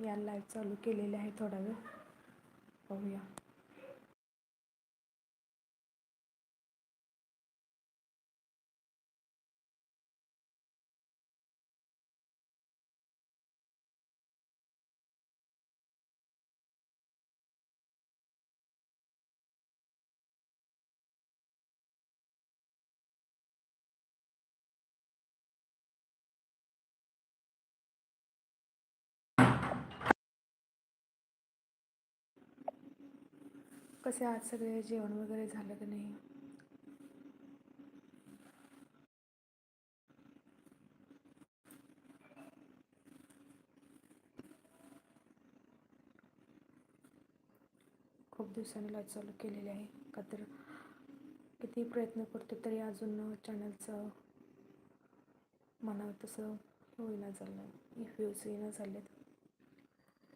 या लाईव्ह चालू केलेले आहे थोडा वेळ. पाहूया कसे आज सगळे जेवण वगैरे झालं की नाही? खूप दिवसांनी लाइट चालू केलेली आहे. का तर किती प्रयत्न करतो तरी अजून चॅनलचं म्हणावं तसं होईना झालं. व्ह्यूज येणं झालेत.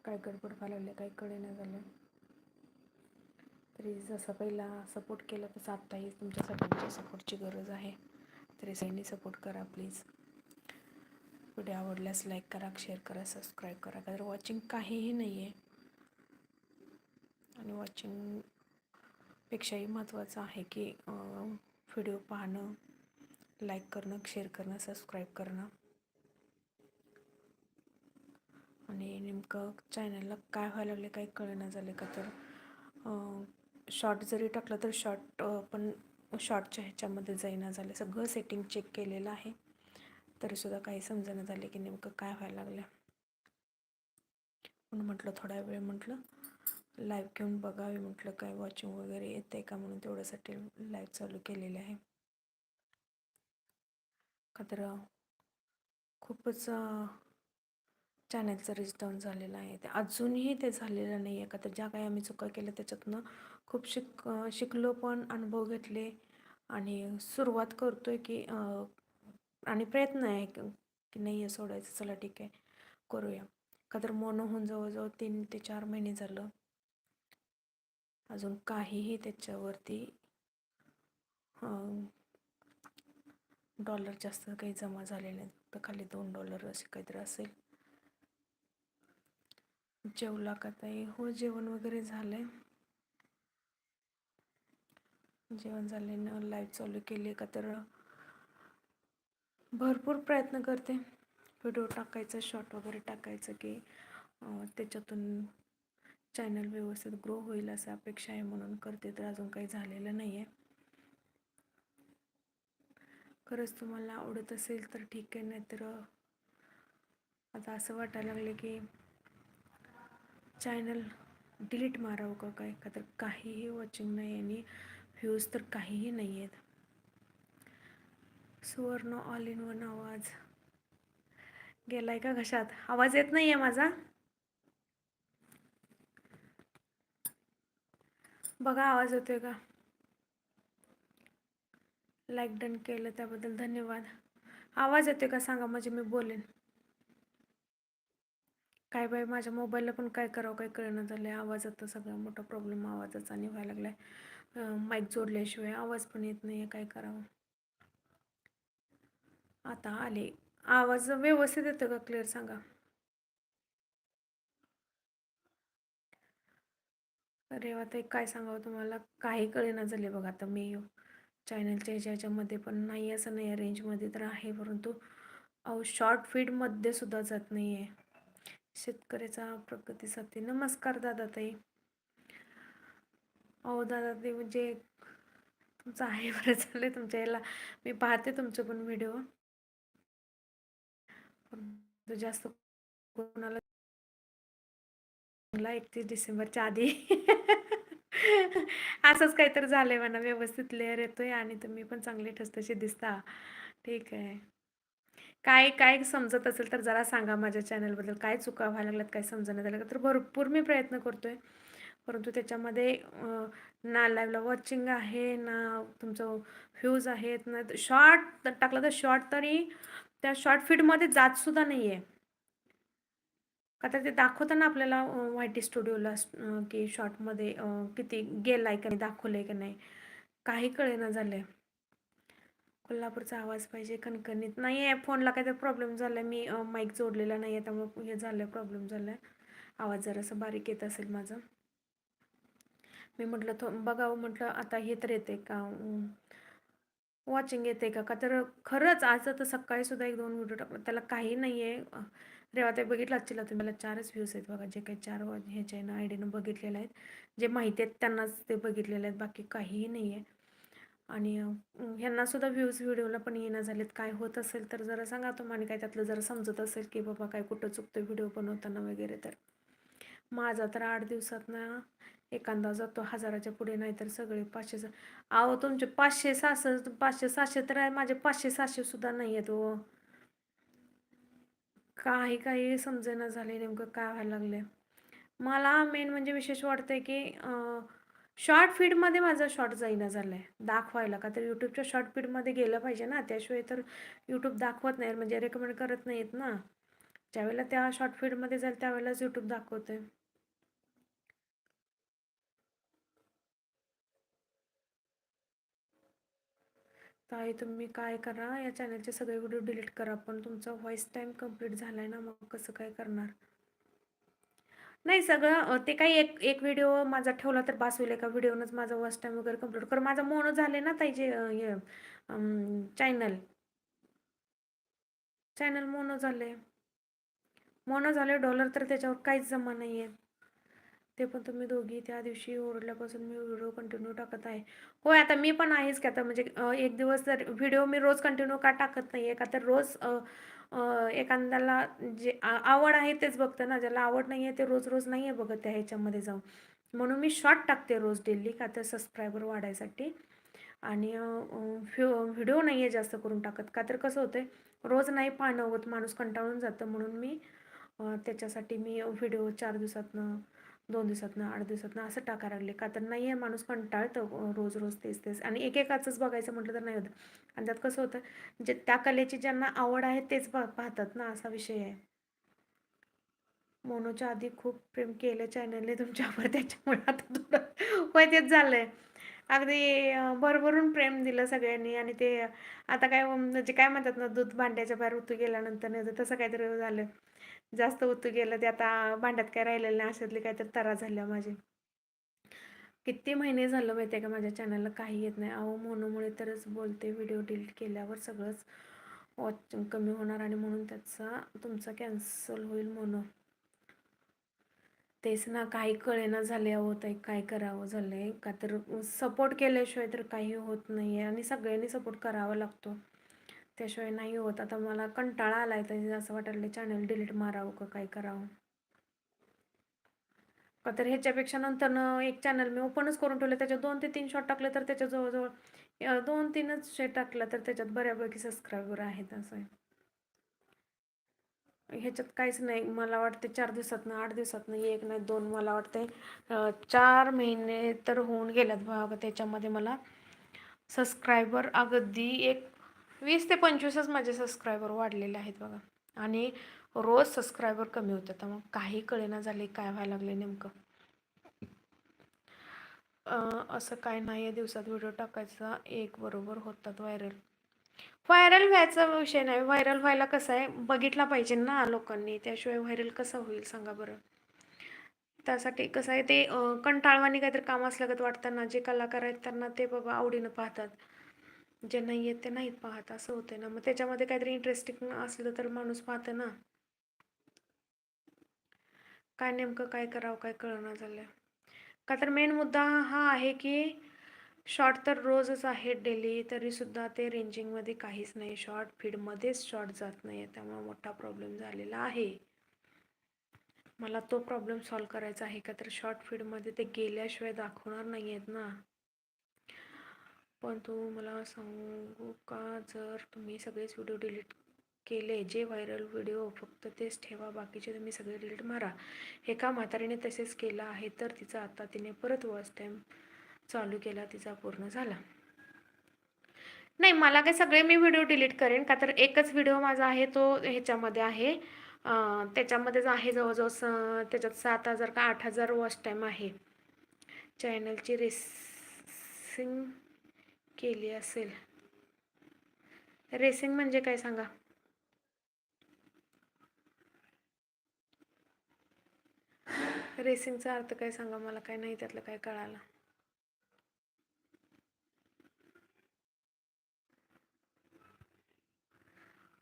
काय गडबड घालवले काही काय कळेना झालं. प्लीज जसं पहिला सपोर्ट केला तसं आत्ताही तुमच्या सगळ्यांच्या म्हणजे सपोर्टची गरज आहे. तरी सगळ्यांनी सपोर्ट करा प्लीज व्हिडिओ आवडल्यास लाईक करा शेअर करा सबस्क्राईब करा. कारण वॉचिंग काहीही नाही आहे आणि वॉचिंगपेक्षाही महत्त्वाचं आहे की व्हिडिओ पाहणं लाईक करणं शेअर करणं सबस्क्राईब करणं. आणि नेमकं चॅनलला काय व्हायला लागले काही कळेना झाले का तर शॉर्ट जरी टाकलं तर शॉर्ट पण शॉर्टच्या ह्याच्यामध्ये जाईना झालं. सगळं सेटिंग चेक केलेलं आहे. तरीसुद्धा काही समजेना झाले की नेमकं काय व्हायला लागलं म्हणून म्हटलं थोडा वेळ म्हटलं लाईव्ह घेऊन बघावे म्हटलं काय वॉचिंग वगैरे येते का म्हणून तेवढ्यासाठी लाईव्ह चालू केलेले आहे. का तर खूपच चॅनलचं रिच डाऊन झालेलं आहे. ते अजूनही ते झालेलं नाही आहे का? तर ज्या काही आम्ही चुका केल्या त्याच्यातनं खूप शिक शिकलो पण अनुभव घेतले आणि सुरुवात करतो आहे की आणि प्रयत्न आहे की नाही आहे सोडायचं चला ठीक आहे करूया. का तर मोनो होऊन जवळजवळ तीन ते चार महिने झालं. अजून काहीही त्याच्यावरती डॉलर जास्त काही जमा झाले नाहीत. फक्त खाली दोन डॉलर असे काहीतरी असेल. जेवला का ताई? हो जेवण वगैरे झालं आहे जेवण झाले ना लाईव्ह चालू केली का तर भरपूर प्रयत्न करते. व्हिडिओ टाकायचं शॉर्ट वगैरे टाकायचं की त्याच्यातून चॅनल व्यवस्थित ग्रो होईल असं अपेक्षा आहे म्हणून करते तर अजून काही झालेलं नाही आहे खरंच तुम्हाला आवडत असेल तर ठीक आहे नाहीतर आता असं वाटायला लागले की चॅनल डिलीट मारावं का काय? का तर काहीही वॉचिंग नाही आणि व्ह्यूज तर काहीही नाही आहेत सुवर्ण ऑल इन वन आवाज. गेलाय का घशात? आवाज येत नाही आहे माझा. बघा आवाज येतोय का? लाईक डन केलं त्याबद्दल धन्यवाद. आवाज येतोय का सांगा म्हणजे मी बोलेन. काय बाई माझ्या मोबाईलला पण काय करावं काय कळणं झालं आहे आवाजाचा सगळा मोठा प्रॉब्लेम आवाजाचा आणि व्हायला लागला आहे माईक जोडल्याशिवाय आवाज पण येत नाही आहे काय करावं? आता आले. आवाज व्यवस्थित येतो का? क्लिअर सांगा. अरे आता एक काय सांगावं तुम्हाला? काही कळेना झाले बघा आता मी चॅनलच्या ह्याच्या ह्याच्यामध्ये पण नाही असं नाही आहे रेंजमध्ये तर आहे परंतु अहो शॉर्ट फीडमध्ये सुद्धा जात नाही आहे शेतकऱ्याचा प्रगतीसाठी नमस्कार दादा ताई. अहो दादा ते म्हणजे तुमचं आहे बरं चाललं तुमच्या याला. मी पाहते तुमचं पण व्हिडिओ जास्त कोणाला एकतीस डिसेंबरच्या आधी. असंच काहीतरी झालंय म्हणा व्यवस्थित लेअर येतोय आणि तुम्ही पण चांगले ठसतसे दिसता. ठीक आहे. काय काय समजत असेल तर जरा सांगा माझ्या चॅनलबद्दल काय चुका व्हायला लागल्यात काय समजण्यात आलं तर भरपूर मी प्रयत्न करतोय. परंतु त्याच्यामध्ये ना लाईव्हला वॉचिंग आहे ना तुमचं व्ह्यूज आहेत ना शॉर्ट टाकलं तर शॉर्ट तरी त्या शॉर्ट फीडमध्ये जातसुद्धा नाही आहे का तर ते दाखवताना आपल्याला वाय टी स्टुडिओला की शॉर्टमध्ये किती गेला आहे का नाही दाखवलं आहे का नाही काही कळेना झालं आहे कोल्हापूरचा आवाज पाहिजे कणकणीत. नाही आहे फोनला काहीतरी प्रॉब्लेम झाला आहे मी माईक जोडलेला नाही आहे त्यामुळे हे झालं आहे प्रॉब्लेम झाला आहे आवाज जरासा बारीक येत असेल माझा. मी म्हटलं थो बघावं हो, म्हटलं आता हे तर येते का? वॉचिंग येते का? का तर खरंच आज तर सकाळी सुद्धा एक दोन व्हिडिओ टाकले. त्याला काही नाही आहे रेवा ते बघितलं आजची तुम्ही मला चारच व्ह्यूज आहेत बघा. जे काही चार ह्याच्या ना आयडीनं बघितलेले आहेत. जे माहिती आहेत त्यांनाच ते बघितलेले आहेत. बाकी काहीही नाही आहे आणि ह्यांनासुद्धा व्ह्यूज व्हिडिओला पण येणं झालेत. काय होत असेल तर जरा सांगा तुम्हाला आणि काय त्यातलं जरा समजत असेल की बाबा काय कुठं चुकतं व्हिडिओ बनवताना वगैरे तर. माझा तर आठ दिवसात ना एखादा जातो हजाराच्या पुढे नाही तर सगळे पाचशे अहो तुमचे पाचशे सहाशे पाचशे सहाशे तर आहे माझे पाचशे सहाशे सुद्धा नाही आहेत हो. काही काही समजेना झाले नेमकं काय व्हायला लागले मला मेन म्हणजे विशेष वाटतंय की शॉर्ट फीडमध्ये माझं शॉर्ट जाईना झालं आहे दाखवायला का तर यूट्यूबच्या शॉर्ट फीडमध्ये गेलं पाहिजे ना. त्याशिवाय तर यूट्यूब दाखवत नाही म्हणजे रेकमेंड करत नाहीत ना. ज्यावेळेला त्या शॉर्ट फीडमध्ये जाईल त्यावेळेलाच यूट्यूब दाखवते ताई तुम्ही काय करा या चॅनलचे सगळे व्हिडिओ डिलीट करा पण तुमचा व्हॉइस टाईम कंप्लीट झाला आहे ना मग कसं काय करणार? नाही सगळं ते काही एक एक व्हिडिओ माझा ठेवला तर बास होईल एका व्हिडिओनंच माझा व्हॉइस टाईम वगैरे कंप्लीट कर माझा मोनो झाले ना ताई जे चॅनल चॅनल मोनो झाले. मोनो झाले डॉलर तर त्याच्यावर काहीच जमा नाही आहे ते पण तुम्ही दोघी त्या दिवशी ओरडल्यापासून मी व्हिडिओ कंटिन्यू टाकत आहे. होय आता मी पण आहेच की आता म्हणजे एक दिवस जर व्हिडिओ मी रोज कंटिन्यू का टाकत नाही आहे का तर रोज एखाद्याला जे आवड आहे तेच बघतं ना. ज्याला आवड नाही आहे ते रोज रोज नाही आहे बघत त्या ह्याच्यामध्ये जाऊन. म्हणून मी शॉर्ट टाकते रोज डेली का तर सबस्क्रायबर वाढायसाठी. आणि व्हिडिओ नाही आहे जास्त करून टाकत. का तर कसं होतं रोज नाही पाहणं होत माणूस कंटाळून जातं. म्हणून मी त्याच्यासाठी मी व्हिडिओ चार दिवसातनं दोन दिवसातनं आठ दिवसातनं असं टाका लागले. का तर नाही आहे माणूस कंटाळतं रोज रोज तेच तेच आणि एकेकाचंच बघायचं म्हटलं तर नाही होतं. आणि त्यात कसं होतं जे त्या कलेची ज्यांना आवड आहे तेच पाहतात ना असा विषय आहे. मोनोच्या आधी खूप प्रेम केलं चॅनलने तुमच्यावर. त्याच्यामुळे आता थोडं होय तेच झालं आहे अगदी भरभरून प्रेम दिलं सगळ्यांनी. आणि ते आता काय म्हणजे काय म्हणतात ना दूध भांड्याच्या बाहेर ऋतू गेल्यानंतर नाही तसं काहीतरी झालं. जास्त उतू गेलं ते आता भांड्यात काय राहिलेलं नाही अशातली काहीतरी तरा झाल्या हो माझे. किती महिने झालं माहिती आहे का माझ्या चॅनलला काही येत नाही. अहो मोनोमुळे तरच बोलते व्हिडिओ डिलीट केल्यावर सगळंच वॉच कमी होणार आणि म्हणून त्याचा तुमचा कॅन्सल होईल मोनो. तेच ना काही कळेना झाले होत आहे काय करावं झालं आहे का तर सपोर्ट केल्याशिवाय तर काही होत नाही आहे आणि सगळ्यांनी सपोर्ट करावा लागतो. त्याशिवाय नाही होत. आता मला कंटाळा आला आहे तरी असं वाटलं चॅनल डिलीट मारावं का? काय करावं? का तर ह्याच्यापेक्षा नंतर एक चॅनल मी ओपनच करून ठेवलं त्याच्यात दोन ते तीन शॉट टाकले तर त्याच्या जवळजवळ दोन तीनच शेट टाकलं तर त्याच्यात बऱ्यापैकी सबस्क्रायबर आहेत असं ह्याच्यात काहीच नाही. मला वाटते चार दिवसातनं आठ दिवसातनं एक नाही दोन मला वाटते चार महिने तर होऊन गेल्यात बघा. त्याच्यामध्ये मला सबस्क्रायबर अगदी एक वीस ते पंचवीसच माझे सबस्क्रायबर वाढलेले आहेत बघा. आणि रोज सबस्क्रायबर कमी होतात. मग काही कळेना झाले काय व्हायला लागले नेमकं. असं काय नाही आहे दिवसात व्हिडिओ टाकायचा. एक बरोबर होतात व्हायरल व्हायरल व्हायचा विषय नाही. व्हायरल व्हायला कसं आहे? बघितला पाहिजे ना लोकांनी. त्याशिवाय व्हायरल कसं होईल सांगा बरं. त्यासाठी कसं आहे ते कंटाळवाणी काहीतरी काम असल्यागत वाटताना जे कलाकार आहेत त्यांना ते बाबा आवडीनं पाहतात. जे नाही आहेत ते नाहीत पाहत असं होतं ना. मग त्याच्यामध्ये काहीतरी इंटरेस्टिंग असलं तर माणूस पाहतं ना. काय नेमकं काय करावं काय कळना झालं का तर मेन मुद्दा हा आहे की शॉर्ट तर रोजच आहेत डेली तरीसुद्धा ते रेंजिंगमध्ये काहीच नाही. शॉर्ट फीडमध्येच शॉर्ट जात नाही. आहे त्यामुळे मोठा प्रॉब्लेम झालेला आहे. मला तो प्रॉब्लेम सॉल्व करायचा आहे का? तर शॉर्ट फीडमध्ये ते गेल्याशिवाय दाखवणार नाही आहेत ना. पण तू मला सांगू का जर तुम्ही सगळेच व्हिडिओ डिलीट केले जे व्हायरल व्हिडिओ फक्त तेच ठेवा बाकीचे तुम्ही सगळे डिलीट मारा. एका म्हातारीने तसेच केलं आहे तर तिचा आता तिने परत वॉच टाईम चालू केला तिचा पूर्ण झाला. नाही मला काय सगळे मी व्हिडिओ डिलीट करेन का तर एकच व्हिडिओ माझा आहे तो ह्याच्यामध्ये आहे. त्याच्यामध्येच आहे जवळजवळ त्याच्यात सात हजार का आठ हजार वॉच टाईम आहे. चॅनलची रेसिंग केली असेल. रेसिंग म्हणजे काय सांगा? रेसिंगचा अर्थ काय सांगा मला? काय नाही त्यातलं काय कळालं?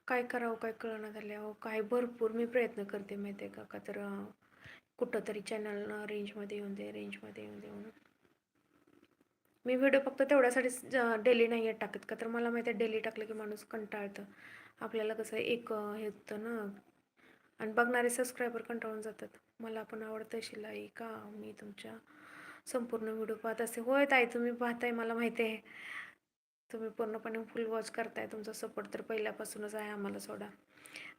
काय करावं काय कळणं झालं अहो? काय भरपूर मी प्रयत्न करते माहिती आहे का? का तर कुठंतरी कुठं तरी चॅनल रेंजमध्ये येऊन दे रेंजमध्ये येऊन दे म्हणून. मी व्हिडिओ फक्त तेवढ्यासाठीच डेली नाही आहे टाकत. का तर मला माहिती आहे डेली टाकलं की माणूस कंटाळतं. आपल्याला कसं एक हे होतं ना. आणि बघणारे सबस्क्रायबर कंटाळून जातात. मला पण आवडतं शिलाई का मी तुमच्या संपूर्ण व्हिडिओ पाहत असते होय ताई तुम्ही पाहताय मला माहिती आहे. तुम्ही पूर्णपणे फुल वॉच करताय. तुमचा सपोर्ट तर पहिल्यापासूनच आहे आम्हाला सोडा.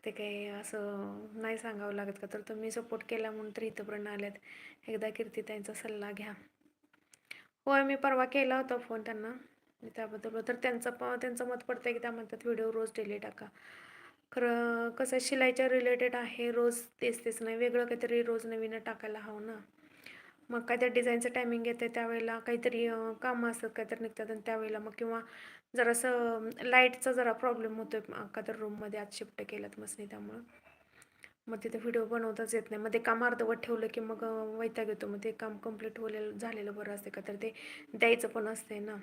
ते काही असं नाही सांगावं लागत का तर तुम्ही सपोर्ट केला म्हणून तर इथंपर्यंत आल्यात. एकदा कीर्तीताईंचा सल्ला घ्या. होय मी परवा केला होता फोन त्यांना. मी त्याबद्दल तर त्यांचं प त्यांचं मत पडतं की त्या म्हणतात व्हिडिओ रोज डेली टाका. खरं कसं आहे, शिलाईच्या रिलेटेड आहे रोज तेच तेच नाही. वेगळं काहीतरी रोज नवीन टाकायला हवं ना. मग काय त्या डिझाईनचं टायमिंग येते त्यावेळेला काहीतरी कामं असतात काहीतरी निघतात आणि त्यावेळेला मग किंवा जरासं लाईटचा जरा प्रॉब्लेम होतो आहे का तर रूममध्ये आज शिफ्ट केलं मसनी त्यामुळं. मग तिथे व्हिडिओ बनवताच येत नाही. मग ते काम अर्धवट ठेवलं की मग वैताग येतो. मग ते काम कंप्लीट होलेलं झालेलं बरं असते का? तर ते द्यायचं पण असते ना.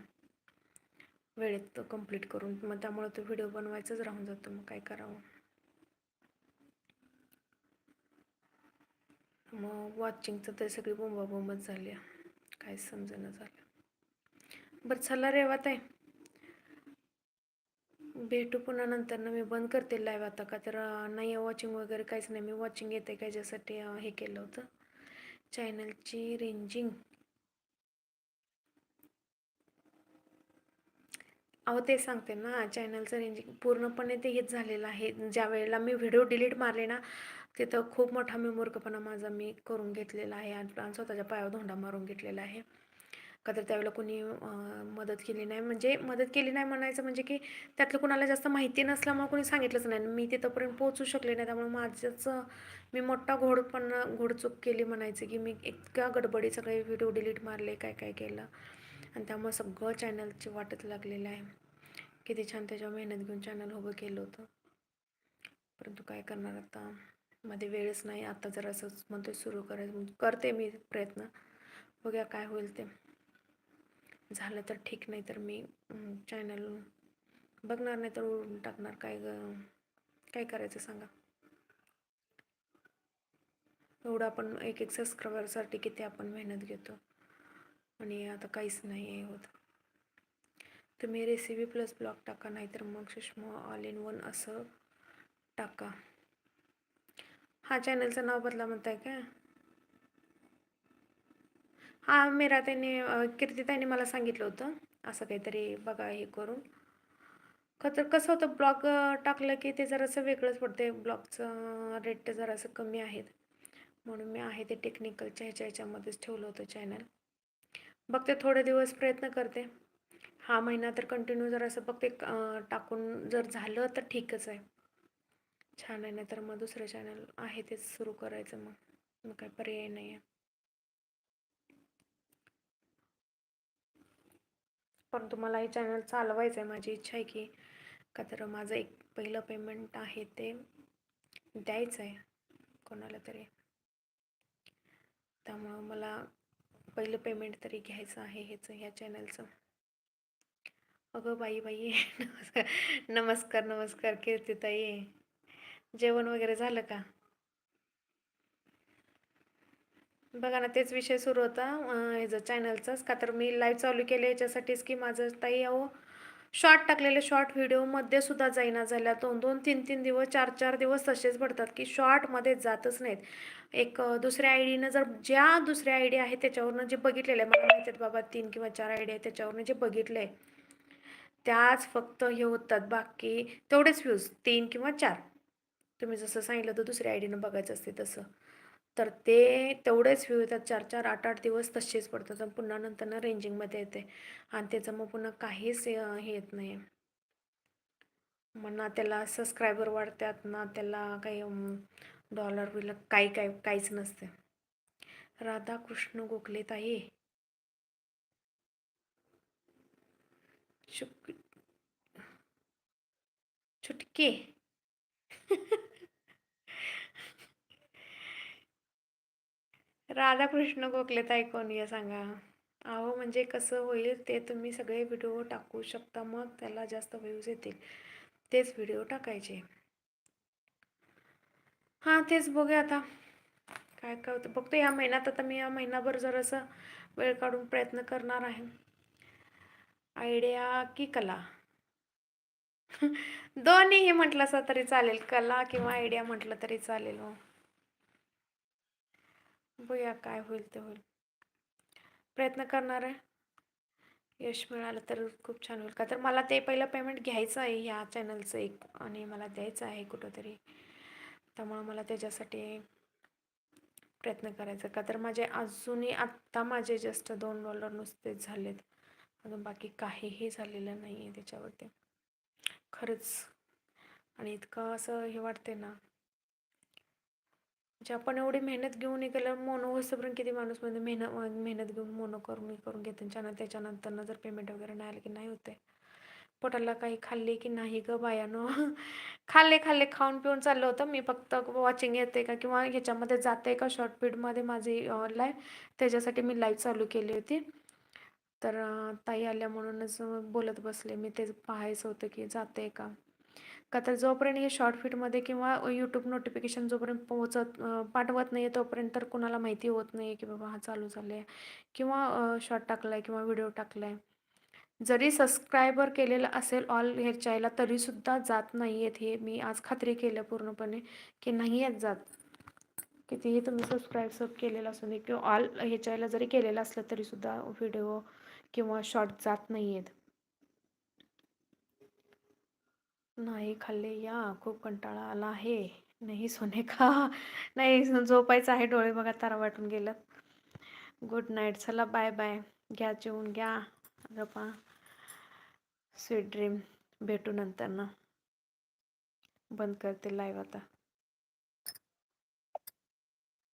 वेळेत कंप्लीट करून. मग त्यामुळे तो व्हिडिओ बनवायचाच राहून जातो. मग काय करावं? मग वॉचिंगचं तर सगळी बोंबाबोंबच झाली. आहे. काय समजेना झालं. बरं चला रेवात आहे भेटू पुन्हा नंतर ना मी बंद करते लाईव्ह आता का? तर नाही आहे वॉचिंग वगैरे काहीच नाही. मी वॉचिंग येते का ज्यासाठी हे केलं होतं. चॅनलची रेंजिंग अहो ते सांगते ना चॅनलचं रेंजिंग पूर्णपणे ते हेच झालेलं आहे. ज्या वेळेला मी व्हिडिओ डिलीट मारले ना तिथं खूप मोठा मी मूर्खपणा माझा मी करून घेतलेला आहे आणि आणि स्वतःच्या पायावर धोंडा मारून घेतलेला आहे. का तर त्यावेळेला कोणी मदत केली नाही. म्हणजे मदत केली नाही म्हणायचं म्हणजे की त्यातलं कुणाला जास्त माहिती नसल्यामुळे कोणी सांगितलंच नाही. मी तिथंपर्यंत पोहोचू शकले नाही. त्यामुळे माझंच मी मोठा घोडपण घोडचूक केली म्हणायचं की मी इतक्या गडबडीत सगळे व्हिडिओ डिलीट मारले काय काय केलं. आणि त्यामुळे सगळं चॅनलची वाटत लागलेलं आहे. किती छान त्याच्यावर मेहनत घेऊन चॅनल उभं केलं होतं. परंतु काय करणार आता? मध्ये वेळच नाही. आता जर असंच म्हणतो सुरू करायचं. करते मी प्रयत्न. बघूया काय होईल ते. झालं तर ठीक नाही तर मी चॅनल बघणार नाही तर उडून टाकणार. काय ग काय करायचं सांगा? एवढं आपण एक एक सबस्क्रायबरसाठी किती आपण मेहनत घेतो? आणि आता काहीच नाही आहे होत. तुम्ही रेसिपी प्लस ब्लॉग टाका नाहीतर मग सुषमा ऑल इन वन असं टाका. हा चॅनलचं नाव बदला म्हणताय काय? हां मीरा त्यांनी कीर्तिताईने मला सांगितलं होतं. असं काहीतरी बघा हे करून. खर तर कसं होतं ब्लॉग टाकलं की ते जरासं वेगळंच पडते ब्लॉगचं रेट जरासं कमी आहेत. म्हणून मी आहे ते टेक्निकलच्या ह्याच्या ह्याच्यामध्येच ठेवलं होतं चॅनल. बघते थोडे दिवस प्रयत्न करते. हा महिना तर कंटिन्यू जर असं बघते टाकून जर झालं तर ठीकच आहे. छान आहे नाही तर मग दुसरं चॅनल आहे तेच सुरू करायचं मग. मग काय पर्याय नाही आहे परंतु मला हे चॅनल चालवायचं आहे माझी इच्छा आहे की का तर माझं एक पहिलं पेमेंट आहे ते द्यायचं आहे कोणाला तरी. त्यामुळं मला पहिलं पेमेंट तरी घ्यायचं आहे ह्याचं ह्या चॅनलचं अगं बाई बाई नमस्कार नमस्कार नमस्कार कीर्तिताई. जेवण वगैरे झालं का? बघा ना तेच विषय सुरू होता. ह्याचं चॅनलचाच का तर मी लाईव्ह चालू केले याच्यासाठीच की माझं ताई अहो शॉर्ट टाकलेले शॉर्ट व्हिडिओमध्ये सुद्धा जाईना झाल्या. दोन दोन तीन तीन दिवस चार चार दिवस तसेच पडतात की शॉर्टमध्ये जातच नाहीत. एक दुसऱ्या आय डीनं जर ज्या दुसऱ्या आय डी आहे त्याच्यावरनं जे बघितलेलं आहे मला माहिती आहेत बाबा तीन किंवा चार आय डी आहे त्याच्यावरनं जे बघितलं आहे त्याच फक्त हे होतात. बाकी तेवढेच व्ह्यूज तीन किंवा चार. तुम्ही जसं सांगितलं तर दुसऱ्या आय डीनं बघायचं असते तसं. तर ते तेवढेच व्ह्यू येतात चार चार आठ आठ दिवस तसेच पडतात आणि पुन्हा नंतर ना रेंजिंगमध्ये येते. आणि त्याचं मग पुन्हा काहीच हे येत नाही मग ना त्याला सबस्क्रायबर वाढतात ना त्याला काही डॉलर बिलर काही काही काहीच नसते. राधाकृष्ण गोखले ताई. चुक चुटके. राधाकृष्ण गोखले ताई कोण या सांगा? अहो म्हणजे कसं होईल ते तुम्ही सगळे व्हिडिओ टाकू शकता मग त्याला जास्त व्ह्यूज येतील. तेच व्हिडिओ टाकायचे. हां तेच बघूया आता. काय काय होतं बघतो या महिन्यात आता मी या महिनाभर जरासं वेळ काढून प्रयत्न करणार आहे. आयडिया की कला? दोन्हीही म्हटलं असं तरी चालेल कला किंवा आयडिया म्हटलं तरी चालेल हो. बघूया काय होईल ते होईल. प्रयत्न करणार आहे. यश मिळालं तर खूप छान होईल. का तर मला ते पहिलं पेमेंट घ्यायचं आहे ह्या चॅनलचं एक आणि मला द्यायचं आहे कुठंतरी. त्यामुळं मला त्याच्यासाठी प्रयत्न करायचा. का तर माझे अजूनही आत्ता माझे जस्ट दोन डॉलर नुसतेच झालेत. अजून बाकी काहीही झालेलं नाही आहे त्याच्यावरती. खरंच. आणि इतकं असं हे वाटते ना म्हणजे आपण एवढी मेहनत घेऊन हे केलं मोनो होईपर्यंत किती माणूस म्हणजे मेहनत मेहनत घेऊन मोनो करून करून घेते. त्याच्यानं त्याच्यानंतर जर पेमेंट वगैरे नाही आलं की नाही होते पोटाला काही खाल्ले की नाही ग बायानो? खाल्ले खाल्ले खाऊन पिऊन चाललं होतं. मी फक्त वॉचिंग येते का किंवा ह्याच्यामध्ये जाते का शॉर्ट फीडमध्ये माझी लाईव्ह त्याच्यासाठी मी लाईव्ह चालू केली होती. तर ताई आल्या म्हणूनच बोलत बसले. मी तेच पाहायचं होतं की जाते का? का तर जोपर्यंत हे शॉर्ट फिटमध्ये किंवा यूट्यूब नोटिफिकेशन जोपर्यंत पोहोचत पाठवत नाही आहे तोपर्यंत तर कुणाला माहिती होत नाही आहे की बाबा हा चालू झालं आहे किंवा शॉर्ट टाकला आहे किंवा व्हिडिओ टाकला आहे जरी सबस्क्रायबर केलेलं असेल ऑल ह्याच्याला तरीसुद्धा जात नाही आहेत हे मी आज खात्री केलं पूर्णपणे की नाही आहेत जात. कितीही तुम्ही सबस्क्राईब सब केलेलं असू दे किंवा ऑल ह्याच्याला जरी केलेलं असलं तरीसुद्धा व्हिडिओ किंवा शॉर्ट जात नाही आहेत नाही खाल्ले. या खूप कंटाळा आला आहे. नाही सोने का नाही झोपायचं आहे डोळे. बघा तारा वाटून गेलं. गुड नाईट चला बाय बाय घ्या जेवून घ्या. गप्पा स्वीट ड्रीम भेटू नंतर ना बंद करते लाईव्ह आता.